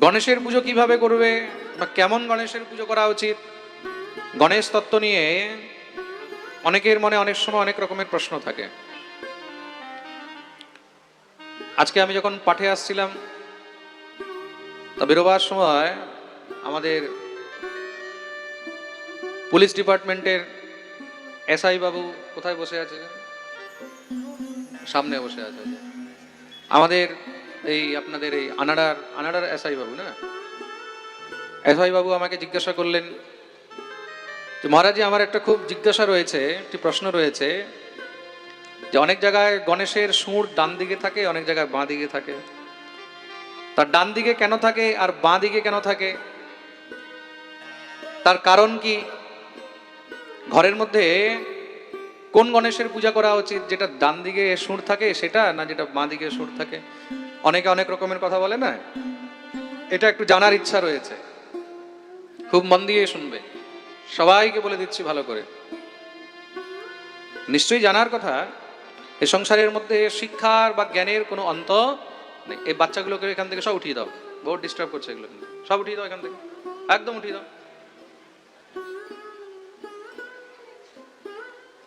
গণেশের পুজো কীভাবে করবে বা কেমন গণেশের পুজো করা উচিত? গণেশ তত্ত্ব নিয়ে অনেকের মনে অনেক সময় অনেক রকমের প্রশ্ন থাকে। আজকে আমি যখন পাঠে আসছিলাম, তা বেরোবার সময় আমাদের পুলিশ ডিপার্টমেন্টের এসআই বাবু কোথায় বসে আছে? সামনে বসে আছে। আমাদের এই আপনাদের এই আনাড়ার আনাড়ার এসআই বাবু, না? এসআই বাবু আমাকে জিজ্ঞাসা করলেন যে মহারাজি আমার একটা খুব জিজ্ঞাসা রয়েছে, একটি প্রশ্ন রয়েছে, যে অনেক জায়গায় গণেশের সুর ডান দিকে থাকে, অনেক জায়গায় বাঁ দিকে থাকে। তার ডান দিকে কেন থাকে আর বাঁ দিকে কেন থাকে? তার কারণ কি? ঘরের মধ্যে কোন গণেশের পূজা করা উচিত, যেটা ডান দিকে সুর থাকে সেটা, না যেটা বাঁ দিকে সুর থাকে? অনেকে অনেক রকমের কথা বলে না? এটা একটু জানার ইচ্ছা রয়েছে। খুব মন দিয়ে শুনবে। সবাইকে বলে দিচ্ছি ভালো করে। নিশ্চয়ই জানার কথা, এ সংসারের মধ্যে শিক্ষার বা জ্ঞানের কোনো অন্ত এই বাচ্চাগুলোকে এখান থেকে সব উঠিয়ে দাও। বহুত ডিস্টার্ব করছে এগুলো সব উঠিয়ে দাও এখান থেকে। একদম উঠিয়ে দাও।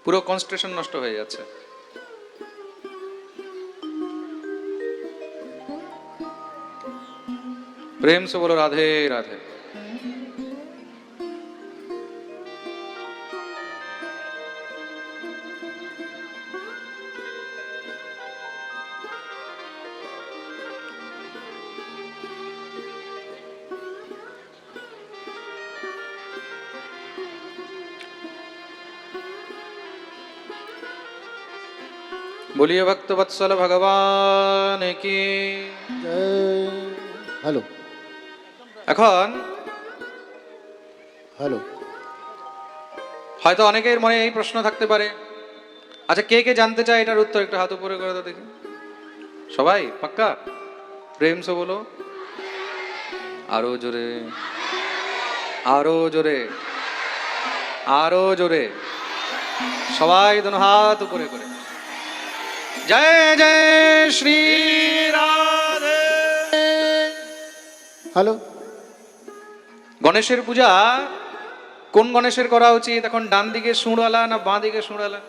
পুরো কনসেন্ট্রেশন নষ্ট হয়ে যাচ্ছে। प्रेम से बोलो राधे राधे। बोलिए भक्त वत्सल भगवान की। हेलो। এখন হ্যালো হয়তো অনেকের মনে এই প্রশ্ন থাকতে পারে। আচ্ছা কে কে জানতে চায় এটার উত্তর একটু হাত উপরে করে দেখি। সবাই পাক্কা? প্রেম সে বলো। আরও জোরে। আরও জোরে। আরও জোরে। সবাই দোনো হাত উপরে করে। জয় জয় শ্রী রাধে। হ্যালো গণেশের পূজা? কোন গণেশের করা উচিত? এখন ডান দিকে সুঁড়ালা না বাঁ দিকে সুঁড়ালা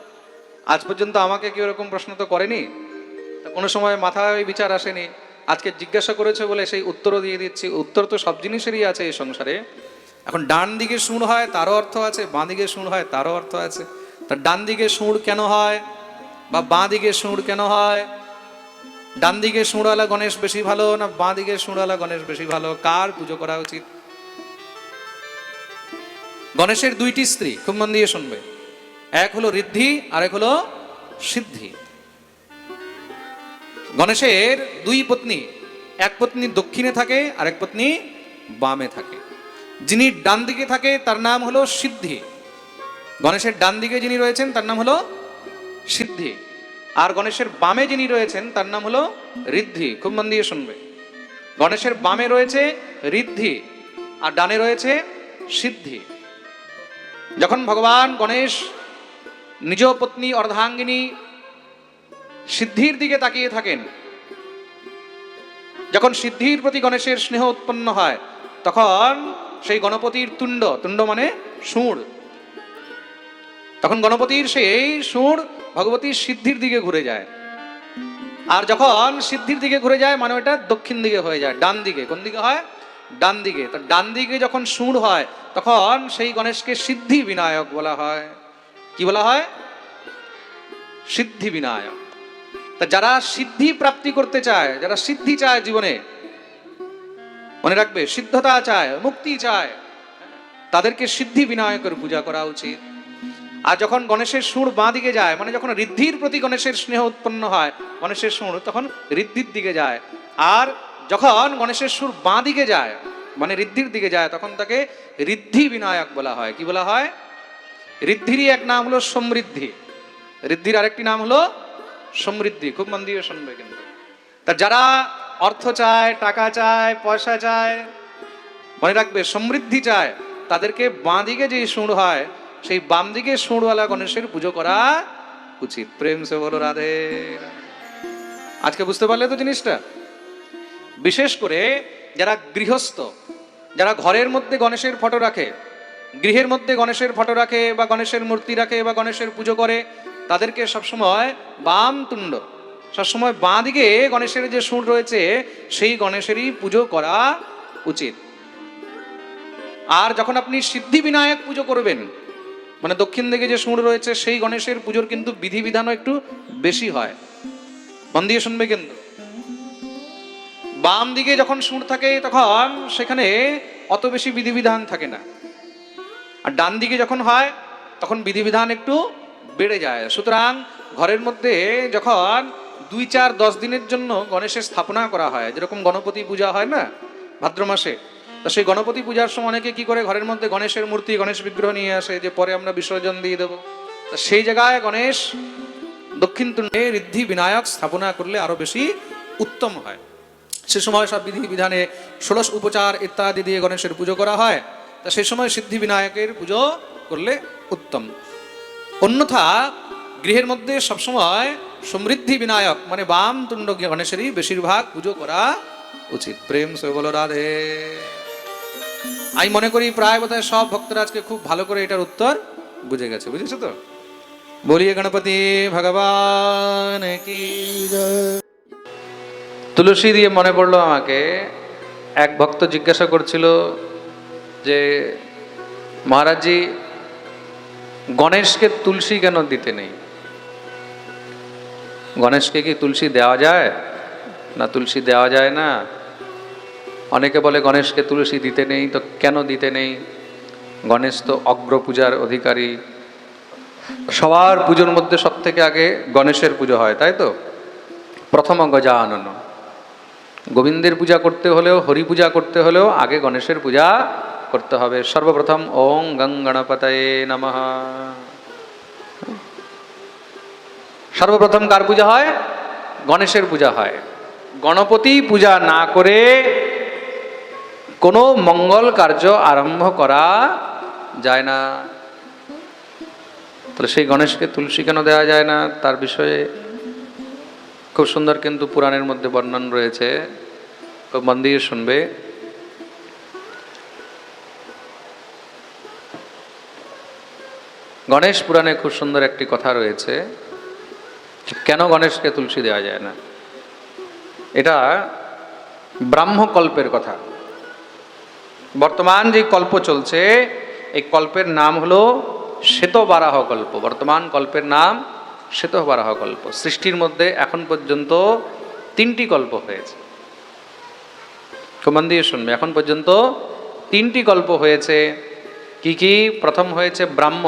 আজ পর্যন্ত আমাকে কেউ এরকম প্রশ্ন তো করেনি? কোনো সময় মাথায় বিচার আসেনি। আজকে জিজ্ঞাসা করেছে বলে সেই উত্তরও দিয়ে দিচ্ছি। উত্তর তো সব জিনিসেরই আছে এই সংসারে। এখন ডান দিকে সুর হয়, তারও অর্থ আছে। বাঁ দিকে সুর হয়, তারও অর্থ আছে। তা ডান দিকে সুর কেন হয় বা বাঁ দিকে সুর কেন হয়? ডান দিকে সুঁড়ালা গণেশ বেশি ভালো না বাঁ দিকে সুঁড়ালা গণেশ বেশি ভালো? কার পুজো করা উচিত? গণেশের দুইটি স্ত্রী, খুব মন দিয়ে শুনবে। এক হলো ঋদ্ধি আর এক হলো সিদ্ধি। গণেশের দুই পত্নী, এক পত্নী দক্ষিণে থাকে আর এক পত্নী বামে থাকে। যিনি ডান দিকে থাকে, তার নাম হলো সিদ্ধি। গণেশের ডান দিকে যিনি রয়েছেন, তার নাম হলো সিদ্ধি। আর গণেশের বামে যিনি রয়েছেন, তার নাম হলো ঋদ্ধি, খুব মন দিয়ে শুনবে। গণেশের বামে রয়েছে ঋদ্ধি, আর ডানে রয়েছে সিদ্ধি। যখন ভগবান গণেশ নিজ পত্নী অর্ধাঙ্গিনী সিদ্ধির দিকে তাকিয়ে থাকেন, যখন সিদ্ধির প্রতি গণেশের স্নেহ উৎপন্ন হয়, তখন সেই গণপতির তুণ্ড তুণ্ড মানে সুর তখন গণপতির সেই সুর ভগবতীর সিদ্ধির দিকে ঘুরে যায়। আর যখন সিদ্ধির দিকে ঘুরে যায় মানে ওটা দক্ষিণ দিকে হয়ে যায়, ডান দিকে। কোন দিকে হয়? ডান দিকে তো ডান দিকে যখন সুর হয়, তখন সেই গণেশকে সিদ্ধি বিনায়ক বলা হয়। কি বলা হয়? সিদ্ধি বিনায়ক। তা যারা সিদ্ধি প্রাপ্তি করতে চায়, যারা সিদ্ধি চায় জীবনে, মনে রাখবে, সিদ্ধতা চায়, মুক্তি চায়, তাদেরকে সিদ্ধি বিনায়কের পূজা করা উচিত। আর যখন গণেশের সুর বাঁ দিকে যায় মানে যখন ঋদ্ধির প্রতি গণেশের স্নেহ উৎপন্ন হয়, গণেশের সুর তখন ঋদ্ধির দিকে যায়। আর যখন গণেশের সুর বাঁ দিকে যায় মানে ঋদ্ধির দিকে যায়, তখন তাকে ঋদ্ধি বিনায়ক বলা হয়। কি বলা হয়? ঋদ্ধিরই এক নাম হলো সমৃদ্ধি। ঋদ্ধির আরেকটি নাম হলো সমৃদ্ধি। খুব মন দিয়ে শুনবে কিন্তু। তা যারা অর্থ চায়, টাকা চায়, পয়সা চায়, মনে রাখবে, সমৃদ্ধি চায়, তাদেরকে বাঁ দিকে যে সুর হয়, সেই বাম দিকে সুরওয়ালা গণেশের পুজো করা উচিত। প্রেম সে বলো রাধে রাধে। আজকে বুঝতে পারলে তো জিনিসটা? বিশেষ করে যারা গৃহস্থ, যারা ঘরের মধ্যে গণেশের ফটো রাখে, গৃহের মধ্যে গণেশের ফটো রাখে বা গণেশের মূর্তি রাখে বা গণেশের পুজো করে, তাদেরকে সবসময় বাম তুণ্ড, সবসময় বাঁ দিকে গণেশের যে সুর রয়েছে, সেই গণেশেরই পুজো করা উচিত। আর যখন আপনি সিদ্ধি বিনায়ক পুজো করবেন মানে দক্ষিণ দিকে যে সুর রয়েছে, সেই গণেশের পুজোর কিন্তু বিধিবিধানও একটু বেশি হয়। মন দিয়ে শুনবে কিন্তু। বাম দিকে যখন সুর থাকে তখন সেখানে অত বেশি বিধিবিধান থাকে না। আর ডান দিকে যখন হয়, তখন বিধিবিধান একটু বেড়ে যায়। সুতরাং ঘরের মধ্যে যখন দুই চার দশ দিনের জন্য গণেশের স্থাপনা করা হয়, যেরকম গণপতি পূজা হয় না, ভাদ্র মাসে, তো সেই গণপতি পূজার সময় অনেকে কি করে ঘরের মধ্যে গণেশের মূর্তি, গণেশ বিগ্রহ নিয়ে আসে, যে পরে আমরা বিসর্জন দিয়ে দেবো। তো সেই জায়গায় গণেশ দক্ষিণ তুণ্ডে ঋদ্ধি বিনায়ক স্থাপনা করলে আরও বেশি উত্তম হয়। সে সময় সব বিধি বিধানে ষোড়শ উপচার ইত্যাদি দিয়ে গণেশের পুজো করা হয়। তা সে সময় সিদ্ধি বিনায়কের পুজো করলে উত্তম। অন্যথা গৃহের মধ্যে সবসময় সমৃদ্ধি বিনায়ক মানে বাম তুণ্ড গণেশেরই বেশিরভাগ পুজো করা উচিত। প্রেম সে রাধে। আমি মনে করি প্রায় বোধহয় সব ভক্তরা আজকে খুব ভালো করে এটার উত্তর বুঝে গেছে। বুঝেছ তো? বলিয়ে গণপতি ভগবান কি। তুলসী দিয়ে মনে পড়ল আমাকে। এক ভক্ত জিজ্ঞাসা করছিল যে, মহারাজজি, গণেশকে তুলসী কেন দিতে নেই? গণেশকে কি তুলসী দেওয়া যায়? না তুলসী দেওয়া যায় না? অনেকে বলে গণেশকে তুলসী দিতে নেই, তো কেন দিতে নেই? গণেশ তো অগ্র পূজার অধিকারী। সবার পুজোর মধ্যে সব থেকে আগে গণেশের পুজো হয়, তাই তো? প্রথম গজানন। গোবিন্দের পূজা করতে হলেও, হরি পূজা করতে হলেও আগে গণেশের পূজা করতে হবে। সর্বপ্রথম ওং গং গণপতয়ে নমঃ। সর্বপ্রথম কার পূজা হয়? গণেশের পূজা হয়। গণপতি পূজা না করে কোনো মঙ্গল কার্য আরম্ভ করা যায় না। তাহলে সেই গণেশকে তুলসী কেন দেওয়া যায় না? তার বিষয়ে খুব সুন্দর কিন্তু পুরাণের মধ্যে বর্ণন রয়েছে। খুব মন দিয়ে শুনবে। গণেশ পুরাণে খুব সুন্দর একটি কথা রয়েছে কেন গণেশকে তুলসী দেওয়া যায় না? এটা ব্রাহ্মকল্পের কথা। বর্তমান যে কল্প চলছে, এই কল্পের নাম হলো শ্বেতবারাহ কল্প। বর্তমান কল্পের নাম শ্বেতবারাহ কল্প। সৃষ্টির মধ্যে এখন পর্যন্ত তিনটি কল্প হয়েছে। খুব মন দিয়ে শুনবে, এখন পর্যন্ত তিনটি গল্প হয়েছে। কি কি? প্রথম হয়েছে ব্রাহ্ম,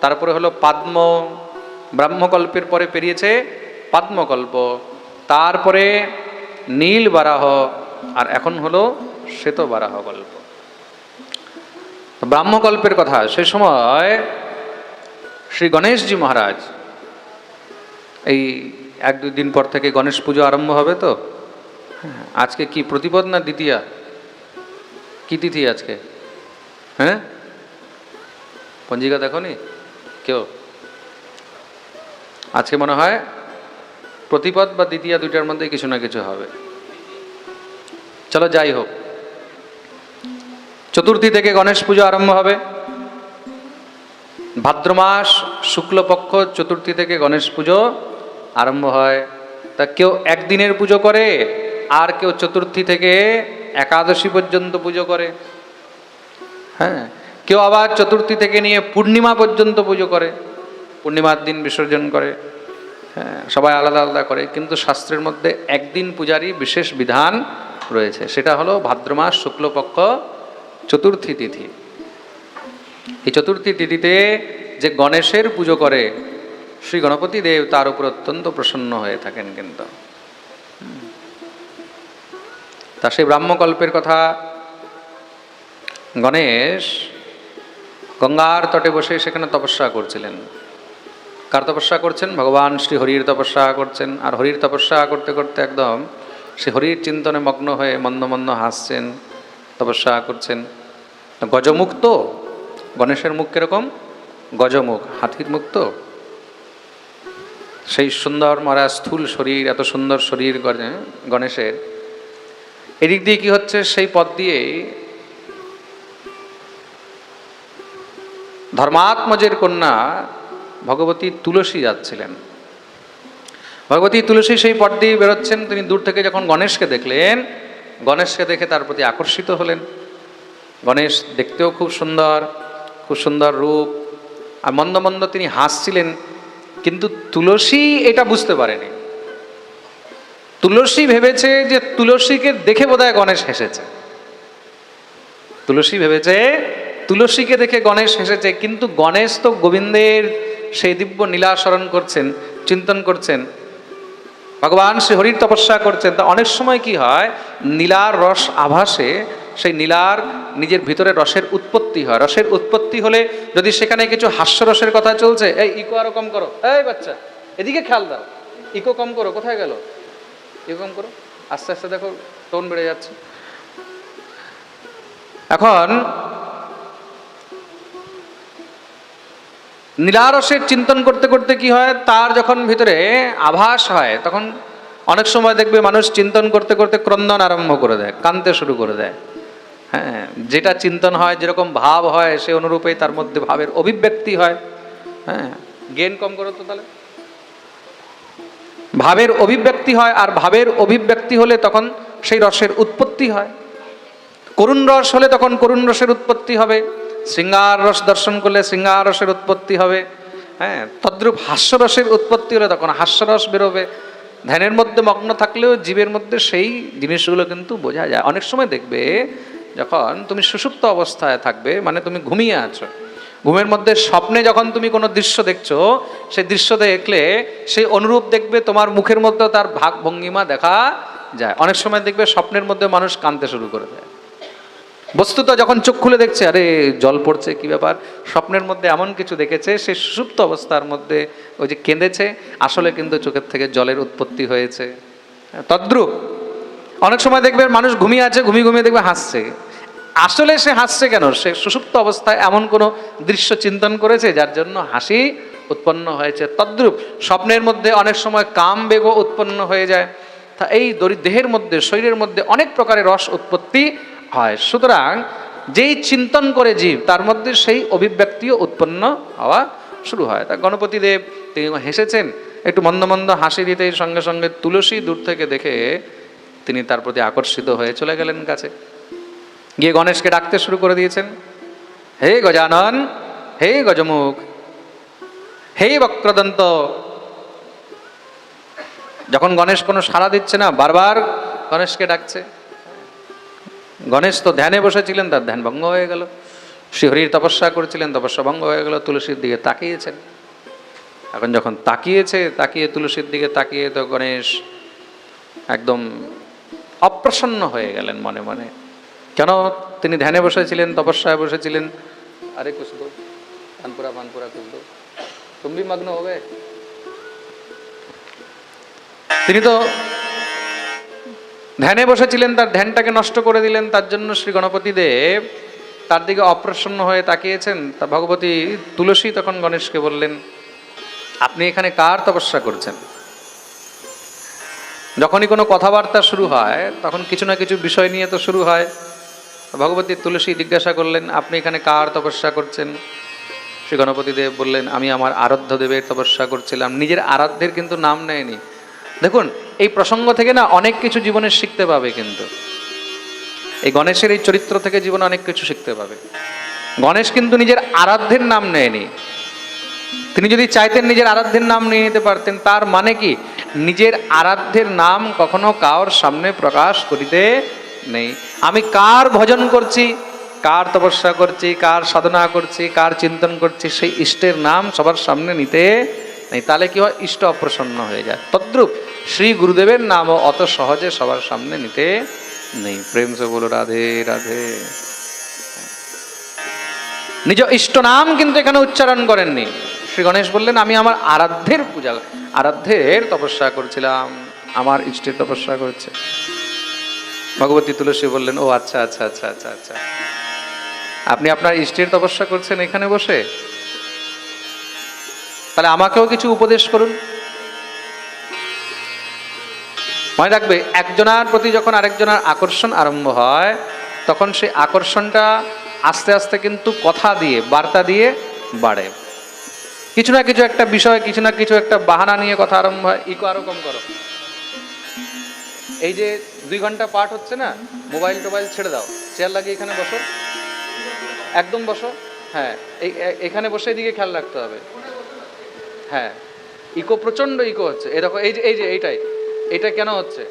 তারপরে হলো পাদ্ম। ব্রাহ্মকল্পের পরে পেরিয়েছে পাদ্মকল্প। তারপরে নীল বারাহ, আর এখন হলো শ্বেত বারাহ গল্প তো ব্রাহ্মকল্পের কথা, সে সময় শ্রী গণেশজি মহারাজ এই এক দুই দিন পর থেকে গণেশ পুজো আরম্ভ হবে তো? আজকে কি প্রতিপদ না দ্বিতীয়া? কি তিথি আজকে? হ্যাঁ? পঞ্জিকা দেখো নি কেউ? আজকে মনে হয় প্রতিপদ বা দ্বিতীয়া দুইটার মধ্যে কিছু না কিছু হবে। চলো যাই হোক। চতুর্থী থেকে গণেশ পুজো আরম্ভ হবে। ভাদ্র মাস শুক্লপক্ষ, চতুর্থী থেকে গণেশ পুজো। আরম্ভ হয়। তা কেউ একদিনের পুজো করে, আর কেউ চতুর্থী থেকে একাদশী পর্যন্ত পুজো করে। হ্যাঁ কেউ আবার চতুর্থী থেকে নিয়ে পূর্ণিমা পর্যন্ত পুজো করে, পূর্ণিমার দিন বিসর্জন করে। হ্যাঁ সবাই আলাদা আলাদা করে, কিন্তু শাস্ত্রের মধ্যে একদিন পূজারই বিশেষ বিধান রয়েছে। সেটা হলো ভাদ্র মাস, শুক্লপক্ষ, চতুর্থী তিথি। এই চতুর্থী তিথিতে যে গণেশের পুজো করে শ্রী গণপতি দেব তার উপর অত্যন্ত প্রসন্ন হয়ে থাকেন কিন্তু। তা সেই ব্রাহ্মকল্পের কথা গণেশ গঙ্গার তটে বসে সেখানে তপস্যা করছিলেন। কার তপস্যা করছেন? ভগবান শ্রী হরির তপস্যা করছেন। আর হরির তপস্যা করতে করতে একদম সে হরির চিন্তনে মগ্ন হয়ে মন্দ মন্দ হাসছেন, তপস্যা করছেন। গজমুখ তো গণেশের মুখ কীরকম? গজমুখ, হাতির মুখ তো? সেই সুন্দর মরা স্থূল শরীর, এত সুন্দর শরীর গণে- গণেশের। এদিক দিয়ে কি হচ্ছে? সেই পথ দিয়ে ধর্মাত্মজের কন্যা ভগবতী তুলসী যাচ্ছিলেন। ভগবতী তুলসী সেই পথ দিয়ে বেরোচ্ছেন। তিনি দূর থেকে যখন গণেশকে দেখলেন, গণেশকে দেখে তার প্রতি আকর্ষিত হলেন। গণেশ দেখতেও খুব সুন্দর খুব সুন্দর রূপ। আর মন্দ মন্দ তিনি হাসছিলেন। কিন্তু তুলসী এটা বুঝতে পারেনি। তুলসী ভেবেছে যে তুলসীকে দেখে বোধহয় গণেশ হেসেছে। তুলসী ভেবেছে তুলসীকে দেখে গণেশ হেসেছে, কিন্তু গণেশ তো গোবিন্দের সেই দিব্য নীলা স্মরণ করছেন, চিন্তন করছেন, ভগবান শ্রী হরির তপস্যা করছেন। তা অনেক সময় কি হয়, নীলার রস আভাসে সেই নীলার নিজের ভিতরে রসের উৎপত্তি হয়। রসের উৎপত্তি হলে যদি সেখানে কিছু হাস্যরসের কথা চলছে, এই ইকো আরও কম করো। এই বাচ্চা, এদিকে খেয়াল দাও। ইকো কম করো, কোথায় গেল? ইকো কম করো। আস্তে আস্তে দেখো টোন বেড়ে যাচ্ছে। এখন নীলারসের চিন্তন করতে করতে কি হয়? তার যখন ভিতরে আভাস হয়, তখন অনেক সময় দেখবে মানুষ চিন্তন করতে করতে ক্রন্দন আরম্ভ করে দেয়, কানতে শুরু করে দেয়। হ্যাঁ যেটা চিন্তন হয়, যেরকম ভাব হয়, সে অনুরূপেই তার মধ্যে ভাবের অভিব্যক্তি হয়। হ্যাঁ গেন কম করো তো তাহলে। ভাবের অভিব্যক্তি হয় আর ভাবের অভিব্যক্তি হলে তখন সেই রসের উৎপত্তি হয়। করুণ রস হলে তখন করুণ রসের উৎপত্তি হবে। শৃঙ্গার রস দর্শন করলে শৃঙ্গার রসের উৎপত্তি হবে। হ্যাঁ তদ্রূপ হাস্যরসের উৎপত্তি হলে তখন হাস্যরস বেরোবে। ধ্যানের মধ্যে মগ্ন থাকলেও জীবের মধ্যে সেই জিনিসগুলো কিন্তু বোঝা যায়। অনেক সময় দেখবে যখন তুমি সুষুপ্ত অবস্থায় থাকবে মানে তুমি ঘুমিয়ে আছো, ঘুমের মধ্যে স্বপ্নে যখন তুমি কোনো দৃশ্য দেখছ, সেই দৃশ্য দেখলে সেই অনুরূপ দেখবে তোমার মুখের মধ্যেও তার ভাগ ভঙ্গিমা দেখা যায়। অনেক সময় দেখবে স্বপ্নের মধ্যে মানুষ কাঁদতে শুরু করে দেয়। বস্তুত যখন চোখ খুলে দেখছে, আরে জল পড়ছে, কি ব্যাপার? স্বপ্নের মধ্যে এমন কিছু দেখেছে সে সুষুপ্ত অবস্থার মধ্যে ওই যে কেঁদেছে, আসলে কিন্তু চোখের থেকে জলের উৎপত্তি হয়েছে। তদ্রুপ। অনেক সময় দেখবে মানুষ ঘুমিয়ে আছে, ঘুমিয়ে ঘুমিয়ে দেখবে হাসছে। আসলে সে হাসছে কেন? সে সুষুপ্ত অবস্থায় এমন কোনো দৃশ্য চিন্তন করেছে যার জন্য হাসি উৎপন্ন হয়েছে? তদ্রুপ স্বপ্নের মধ্যে অনেক সময় কাম বেগ উৎপন্ন হয়ে যায়। তা এই দেহের মধ্যে, শরীরের মধ্যে অনেক প্রকারের রস উৎপত্তি হয়। সুতরাং যেই চিন্তন করে জীব, তার মধ্যে সেই অভিব্যক্তিও উৎপন্ন হওয়া শুরু হয়। তা গণপতি দেব তিনি হেসেছেন, একটু মন্দ মন্দ হাসি দিতে সঙ্গে সঙ্গে তুলসী দূর থেকে দেখে তিনি তার প্রতি আকর্ষিত হয়ে চলে গেলেন কাছে গিয়ে গণেশকে ডাকতে শুরু করে দিয়েছেন। হে গজানন, হে গজমুখ, হে বক্রদন্ত। যখন গণেশ কোনো সাড়া দিচ্ছে না, বারবার গণেশকে ডাকছে। গণেশ তো ধ্যানে বসেছিলেন, তার ধ্যান ভঙ্গ হয়ে গেল। শ্রীহরির তপস্যা করেছিলেন, তপস্যা ভঙ্গ হয়ে গেল, তুলসীর দিকে তাকিয়েছেন। এখন যখন তাকিয়েছে, তাকিয়ে তুলসীর দিকে তাকিয়ে তো গণেশ একদম অপ্রসন্ন হয়ে গেলেন মনে মনে। কেন তিনি ধ্যানে বসেছিলেন, তপস্যায় বসেছিলেন? আরে কুছ দো পানপুরা পানপুরা কুছ তুম মগ্ন হবে? তিনি তো ধ্যানে বসেছিলেন, তার ধ্যানটাকে নষ্ট করে দিলেন, তার জন্য শ্রী গণপতি দেব তার দিকে অপ্রসন্ন হয়ে তাকিয়েছেন। তা ভগবতী তুলসী তখন গণেশকে বললেন, আপনি এখানে কার তপস্যা করছেন? যখনই কোনো কথাবার্তা শুরু হয়, তখন কিছু না কিছু বিষয় নিয়ে তো শুরু হয়। ভগবতী তুলসী জিজ্ঞাসা করলেন, আপনি এখানে কার তপস্যা করছেন? শ্রী গণপতি দেব বললেন, আমি আমার আরাধ্য দেবের তপস্যা করছিলাম। নিজের আরাধ্যের কিন্তু নাম নেয়নি। দেখুন, এই প্রসঙ্গ থেকে না অনেক কিছু জীবনে শিখতে পাবে কিন্তু। এই গণেশের এই চরিত্র থেকে জীবনে অনেক কিছু শিখতে পাবে। গণেশ কিন্তু নিজের আরাধ্যের নাম নেয়নি। তিনি যদি চাইতেন নিজের আরাধ্যের নাম নিয়ে নিতে পারতেন, তার মানে কি? নিজের আরাধ্যের নাম কখনো কার সামনে প্রকাশ করিতে নেই। আমি কার ভজন করছি, কার তপস্যা করছি, কার সাধনা করছি, কার চিন্তন করছি, সেই ইষ্টের নাম সবার সামনে নিতে নেই। তাহলে কি হয়? ইষ্ট অপ্রসন্ন হয়ে যায়। তদ্রূপ শ্রী গুরুদেবের নামও অত সহজে সবার সামনে নিতে নেই। প্রেম সে বলো, রাধে রাধে। নিজ ইষ্ট নাম কিন্তু এখানে উচ্চারণ করেননি। শ্রী গণেশ বললেন, আমি আমার আরাধ্যের পূজা, আরাধ্যের তপস্যা করছিলাম। আমার ইষ্টের তপস্যা করছে। ভগবতী তুলসী বললেন, ও আচ্ছা আচ্ছা আচ্ছা আচ্ছা আচ্ছা। আপনি আপনার ইষ্টের তপস্যা করছেন এখানে বসে? তাহলে আমাকেও কিছু উপদেশ করুন। মনে রাখবে, একজনার প্রতি যখন আরেকজনের আকর্ষণ আরম্ভ হয়, তখন সেই আকর্ষণটা আস্তে আস্তে কিন্তু কথা দিয়ে, বার্তা দিয়ে বাড়ে। কিছু না কিছু একটা বিষয়, কিছু না কিছু একটা বাহানা নিয়ে কথা আরম্ভ হয়। ইকো আরও কম করো। এই যে দুই ঘণ্টা পাঠ হচ্ছে না, মোবাইল টোবাইল ছেড়ে দাও। চেয়ার লাগিয়ে এখানে বসো। একদম বসো। হ্যাঁ এখানে বসে এদিকে খেয়াল রাখতে হবে। হ্যাঁ ইকো প্রচণ্ড ইকো হচ্ছে। এরকম এই যে এই যে, এইটাই। এটা কেন হচ্ছে?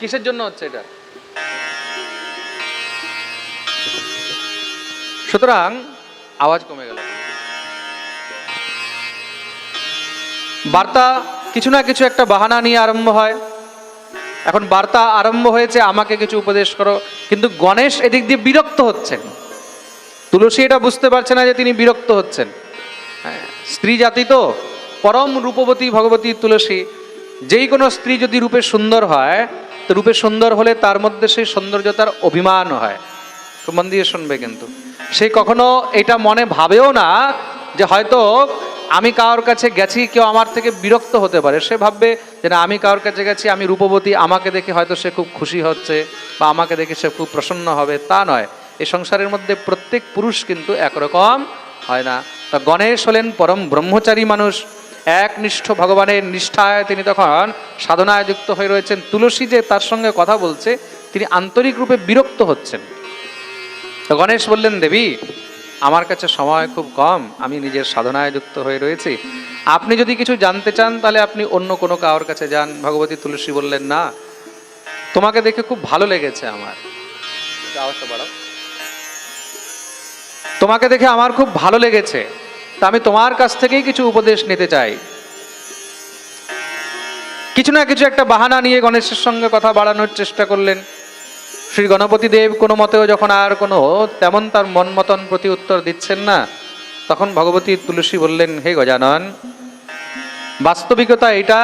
কিসের জন্য হচ্ছে এটা? সুতরাং আওয়াজ কমে গেল। বার্তা কিছু না কিছু একটা বাহানা নিয়ে আরম্ভ হয়। এখন বার্তা আরম্ভ হয়েছে আমাকে কিছু উপদেশ করো। কিন্তু গণেশ এদিক দিয়ে বিরক্ত হচ্ছেন। তুলসী এটা বুঝতে পারছে না যে তিনি বিরক্ত হচ্ছেন। হ্যাঁ, স্ত্রী জাতি তো পরম রূপবতী ভগবতী তুলসী। যেই কোনো স্ত্রী যদি রূপে সুন্দর হয় তো রূপে সুন্দর হলে তার মধ্যে সেই সৌন্দর্যতার অভিমান হয়। মন দিয়ে শুনবে কিন্তু। সে কখনো এটা মনে ভাবেও না যে হয়তো আমি কারোর কাছে গেছি, কেউ আমার থেকে বিরক্ত হতে পারে। সে ভাববে যে না, আমি কারোর কাছে গেছি, আমি রূপবতী, আমাকে দেখে হয়তো সে খুব খুশি হচ্ছে বা আমাকে দেখে সে খুব প্রসন্ন হবে। তা নয়। এই সংসারের মধ্যে প্রত্যেক পুরুষ কিন্তু একরকম হয় না। তা গণেশ হলেন পরম ব্রহ্মচারী মানুষ। একনিষ্ঠ ভগবানের নিষ্ঠায় তিনি তখন সাধনায় যুক্ত হয়ে রয়েছেন। তুলসী যে তার সঙ্গে কথা বলছে, তিনি আন্তরিক রূপে বিরক্ত হচ্ছেন। তো গণেশ বললেন, দেবী আমার কাছে সময় খুব কম, আমি নিজের সাধনায় যুক্ত হয়ে রয়েছি। আপনি যদি কিছু জানতে চান, তাহলে আপনি অন্য কোনো কারোর কাছে যান। ভগবতী তুলসী বললেন, না, তোমাকে দেখে খুব ভালো লেগেছে আমার। তোমাকে দেখে আমার খুব ভালো লেগেছে। তা আমি তোমার কাছ থেকেই কিছু উপদেশ নিতে চাই। কিছু না কিছু একটা বাহানা নিয়ে গণেশের সঙ্গে কথা বাড়ানোর চেষ্টা করলেন। শ্রী গণপতি দেব কোনো মতেও যখন আর কোনো তেমন তার মন মতন প্রতি উত্তর দিচ্ছেন না, তখন ভগবতী তুলসী বললেন, হে গজানন, বাস্তবিকতা এটা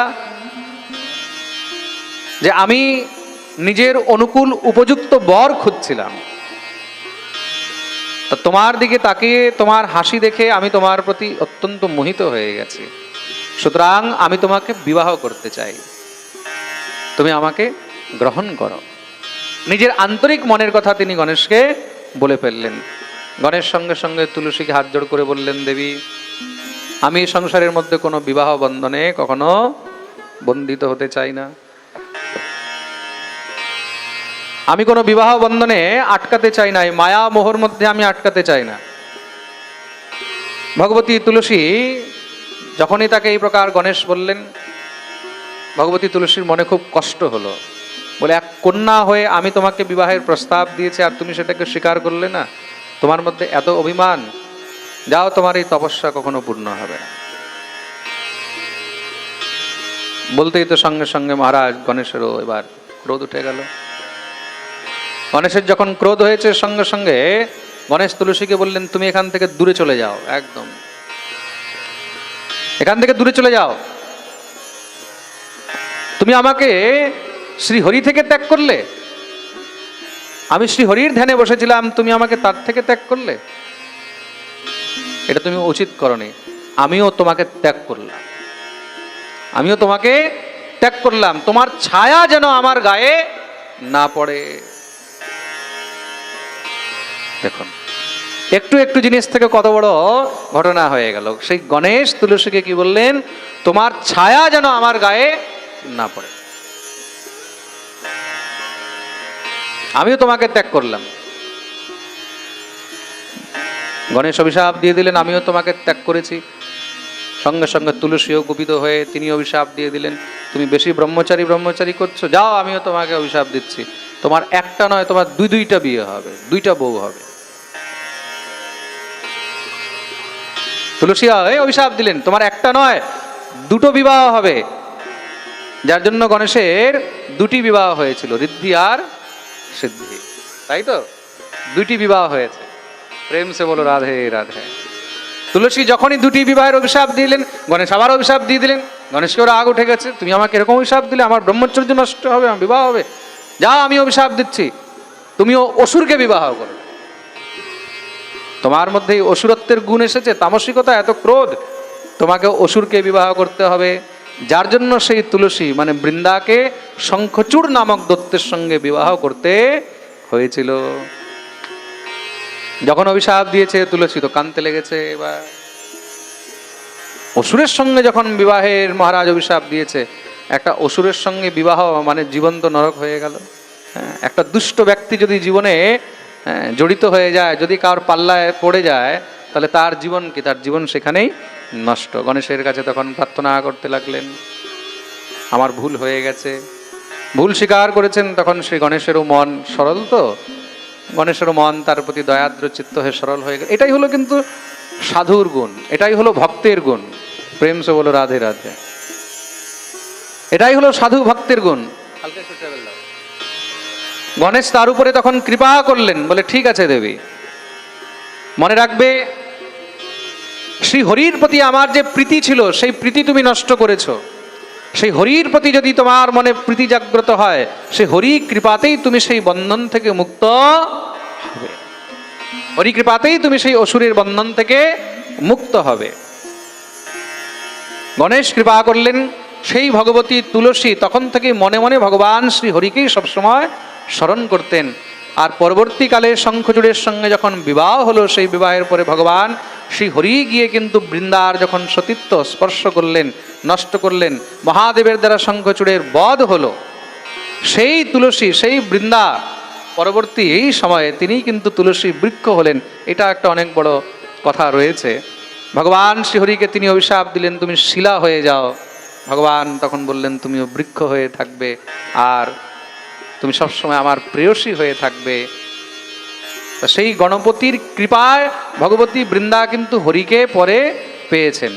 যে আমি নিজের অনুকূল উপযুক্ত বর খুঁজছিলাম। তা তোমার দিকে তাকিয়ে তোমার হাসি দেখে আমি তোমার প্রতি অত্যন্ত মোহিত হয়ে গেছি। সুতরাং আমি তোমাকে বিবাহ করতে চাই। তুমি আমাকে গ্রহণ করো। নিজের আন্তরিক মনের কথা তিনি গণেশকে বলে ফেললেন। গণেশ সঙ্গে সঙ্গে তুলসীকে হাত জোড় করে বললেন, দেবী, আমি সংসারের মধ্যে কোনো বিবাহ বন্ধনে কখনো বন্দিত হতে চাই না। আমি কোনো বিবাহ বন্ধনে আটকাতে চাই না মায়া মোহর মধ্যে আমি আটকাতে চাই না। ভগবতী তুলসী যখনই তাকে এই প্রকার গণেশ বললেন, ভগবতী তুলসীর মনে খুব কষ্ট হলো। বলে, এক কন্যা হয়ে আমি তোমাকে বিবাহের প্রস্তাব দিয়েছি আর তুমি সেটাকে স্বীকার করলে না, তোমার মধ্যে এত অভিমান, যাও তোমার এই তপস্যা কখনো পূর্ণ হবে না। বলতেই তো সঙ্গে সঙ্গে মহারাজ গণেশেরও এবার ক্রোধ উঠে গেল। গণেশের যখন ক্রোধ হয়েছে সঙ্গে সঙ্গে, গণেশ তুলসীকে বললেন, তুমি এখান থেকে দূরে চলে যাও, একদম। এখান থেকে দূরে চলে যাও। তুমি আমাকে শ্রীহরি থেকে ত্যাগ করলে? আমি শ্রীহরির ধ্যানে বসেছিলাম, তুমি আমাকে তার থেকে ত্যাগ করলে? এটা তুমি উচিত করনি। আমিও তোমাকে ত্যাগ করলাম। আমিও তোমাকে ত্যাগ করলাম। তোমার ছায়া যেন আমার গায়ে না পড়ে। দেখুন, একটু একটু জিনিস থেকে কত বড় ঘটনা হয়ে গেল। সেই গণেশ তুলসীকে কি বললেন? তোমার ছায়া যেন আমার গায়ে না পড়ে। আমিও তোমাকে ত্যাগ করলাম। গণেশ অভিশাপ দিয়ে দিলেন, আমিও তোমাকে ত্যাগ করেছি। সঙ্গে সঙ্গে তুলসীও কুপিত হয়ে তিনি অভিশাপ দিয়ে দিলেন। তুমি বেশি ব্রহ্মচারী ব্রহ্মচারী করছ, যাও, আমিও তোমাকে অভিশাপ দিচ্ছি। তোমার একটা নয়, তোমার দুই, দুইটা বিয়ে হবে, দুইটা বউ হবে। তুলসী হয়ে অভিশাপ দিলেন, তোমার একটা নয়, দুটো বিবাহ হবে। যার জন্য গণেশের দুটি বিবাহ হয়েছিল, ঋদ্ধি আর সিদ্ধি। তাই তো? দুটি বিবাহ হয়েছে। প্রেম সে বলো, রাধে রাধে। তুলসী যখনই দুটি বিবাহের অভিশাপ দিলেন, গণেশ আবার অভিশাপ দিয়ে দিলেন। গণেশকেও রাগ উঠে গেছে, তুমি আমাকে এরকম অভিশাপ দিলে আমার ব্রহ্মচর্য নষ্ট হবে, আমার বিবাহ হবে। যাও, আমি অভিশাপ দিচ্ছি। তুমিও অসুরকে বিবাহ করো। তোমার মধ্যে অসুরত্বের গুণ এসেছে, তামসিকতা এত ক্রোধ, তোমাকে অসুরকে বিবাহ করতে হবে। যার জন্য সেই তুলসী মানে বৃন্দাকে শঙ্খচূড় নামক দত্তের সঙ্গে বিবাহ করতে হয়েছিল। যখন অভিশাপ দিয়েছে তুলসী তো কানতে লেগেছে এবার। অসুরের সঙ্গে যখন বিবাহের মহারাজ অভিশাপ দিয়েছে একটা অসুরের সঙ্গে বিবাহ মানে জীবন তো নরক হয়ে গেল। হ্যাঁ, একটা দুষ্ট ব্যক্তি যদি জীবনে হ্যাঁ, জড়িত হয়ে যায় যদি কারোর পাল্লায় পড়ে যায় তাহলে তার জীবন কি? তার জীবন সেখানেই নষ্ট। গণেশের কাছে তখন প্রার্থনা করতে লাগলেন আমার ভুল হয়ে গেছে। ভুল স্বীকার করেছেন তখন শ্রী গণেশেরও মন সরল তো। গণেশেরও মন তার প্রতি দয়াদ্র চিত্ত হয়ে সরল হয়ে গেল। এটাই হলো কিন্তু সাধুর গুণ এটাই হলো ভক্তের গুণ। প্রেম সে বলো রাধে রাধে। এটাই হলো সাধু ভক্তের গুণ। গণেশ তার উপরে তখন কৃপা করলেন বলে ঠিক আছে দেবী। মনে রাখবে শ্রী হরির প্রতি আমার যে প্রীতি ছিল, সেই প্রীতি তুমি নষ্ট করেছ। সেই হরির প্রতি যদি তোমার মনে প্রীতি জাগ্রত হয়, সেই হরি কৃপাতেই তুমি সেই বন্ধন থেকে মুক্ত হবে। হরি কৃপাতেই তুমি সেই অসুরের বন্ধন থেকে মুক্ত হবে। গণেশ কৃপা করলেন, সেই ভগবতী তুলসী তখন থেকে মনে মনে ভগবান শ্রী হরিকেই সবসময় স্মরণ করতেন। আর পরবর্তীকালে শঙ্খচূড়ের সঙ্গে যখন বিবাহ হলো, সেই বিবাহের পরে ভগবান শ্রী হরি গিয়ে কিন্তু বৃন্দার যখন সতীত্ব স্পর্শ করলেন, নষ্ট করলেন, মহাদেবের দ্বারা শঙ্খচূড়ের বধ হলো, সেই তুলসী, সেই বৃন্দা পরবর্তী এই সময়ে তিনি কিন্তু তুলসী বৃক্ষ হলেন, এটা একটা অনেক বড় কথা রয়েছে। ভগবান শ্রীহরিকে তিনি অভিশাপ দিলেন, তুমি শিলা হয়ে যাও। ভগবান তখন বললেন, তুমিও বৃক্ষ হয়ে থাকবে আর তুমি সবসময় আমার প্রেয়সী হয়ে থাকবে। সেই গণপতির কৃপায় ভগবতী বৃন্দা কিন্তু হরিকে পরে পেয়েছেন।